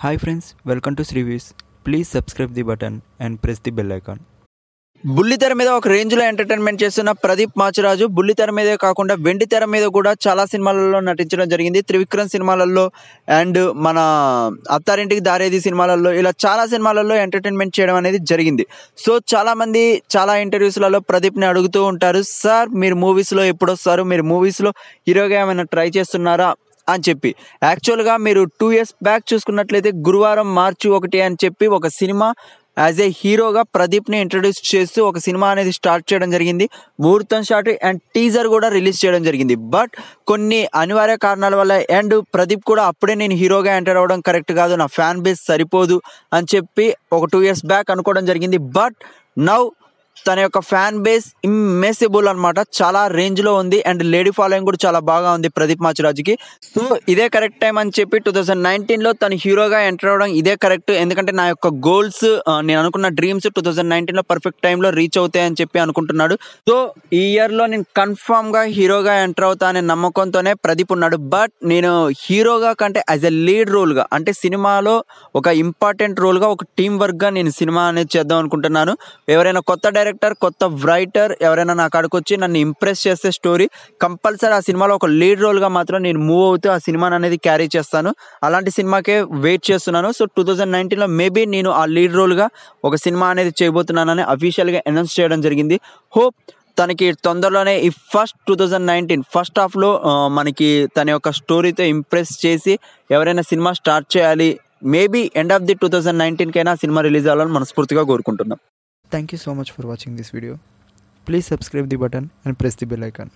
Hi friends welcome to Srivis. Please subscribe the button and press the bell icon. బుల్లితెర మీద ఒక రేంజ్లో entertainment చేస్తున్న ప్రదీప్ మాచిరాజు బుల్లితెర మీదే కాకుండా వెండి తెర మీద కూడా చాలా సినిమాలలో నటించడం జరిగింది త్రివిక్రమ్ సినిమాలలో అండ్ మన అత్తారింటికి దారేది సినిమాలలో ఇలా చాలా సినిమాలలో ఎంటర్టైన్మెంట్ చేయడం అనేది జరిగింది సో చాలా మంది చాలా ఇంటర్వ్యూస్లలో ప్రదీప్ని అడుగుతూ ఉంటారు సార్ మీరు మూవీస్లో ఎప్పుడు వస్తారు మీరు మూవీస్లో హీరోగా ఏమైనా ట్రై చేస్తున్నారా అని చెప్పి. యాక్చువల్గా మీరు టూ ఇయర్స్ బ్యాక్ చూసుకున్నట్లయితే గురువారం మార్చి ఒకటి అని చెప్పి ఒక సినిమా యాజ్ ఏ హీరోగా ప్రదీప్ని ఇంట్రడ్యూస్ చేస్తూ ఒక సినిమా అనేది స్టార్ట్ చేయడం జరిగింది. ముహూర్తం షాట్ అండ్ టీజర్ కూడా రిలీజ్ చేయడం జరిగింది. బట్ కొన్ని అనివార్య కారణాల వల్ల అండ్ ప్రదీప్ కూడా అప్పుడే నేను హీరోగా ఎంటర్ అవ్వడం కరెక్ట్ కాదు. నా ఫ్యాన్ బేస్ సరిపోదు అని చెప్పి ఒక టూ ఇయర్స్ బ్యాక్ అనుకోవడం జరిగింది. బట్ నౌ తన యొక్క ఫ్యాన్ బేస్ ఇమ్మెసిబుల్ అనమాట చాలా రేంజ్లో ఉంది అండ్ లేడీ ఫాలోయింగ్ కూడా చాలా బాగా ఉంది ప్రదీప్ మాచిరాజుకి. సో ఇదే కరెక్ట్ టైం అని చెప్పి టూ థౌసండ్ నైన్టీన్లో తను హీరోగా ఎంటర్ అవడం ఇదే కరెక్ట్ ఎందుకంటే నా యొక్క గోల్స్ నేను అనుకున్న డ్రీమ్స్ టూ థౌసండ్ నైన్టీన్లో పర్ఫెక్ట్ టైంలో రీచ్ అవుతాయని చెప్పి అనుకుంటున్నాడు. సో ఈ ఇయర్లో నేను కన్ఫామ్గా హీరోగా ఎంటర్ అవుతా అనే నమ్మకంతోనే ప్రదీప్ ఉన్నాడు. బట్ నేను హీరోగా కంటే యాజ్ ఎ లీడ్ రోల్గా అంటే సినిమాలో ఒక ఇంపార్టెంట్ రోల్గా ఒక టీం వర్క్గా నేను సినిమా అనేది చేద్దాం అనుకుంటున్నాను. ఎవరైనా కొత్త డైరెక్టర్ కొత్త రైటర్ ఎవరైనా నా కాడికి వచ్చి నన్ను ఇంప్రెస్ చేస్తే స్టోరీ కంపల్సరీ ఆ సినిమాలో ఒక లీడ్ రోల్గా మాత్రం నేను మూవ్ అవుతూ ఆ సినిమాని అనేది క్యారీ చేస్తాను. అలాంటి సినిమాకే వెయిట్ చేస్తున్నాను. సో టూ థౌజండ్ నైన్టీన్లో మేబీ నేను ఆ లీడ్ రోల్గా ఒక సినిమా అనేది చేయబోతున్నానని అఫీషియల్గా అనౌన్స్ చేయడం జరిగింది. హోప్ తనకి తొందరలోనే ఈ first two thousand nineteen first హాఫ్లో మనకి తన యొక్క స్టోరీతో ఇంప్రెస్ చేసి ఎవరైనా సినిమా స్టార్ట్ చేయాలి. Maybe end of the two thousand నైన్టీన్కైనా cinema release అవ్వాలని మనస్ఫూర్తిగా కోరుకుంటున్నాం. Thank you so much for watching this video. Please subscribe the button and press the bell icon.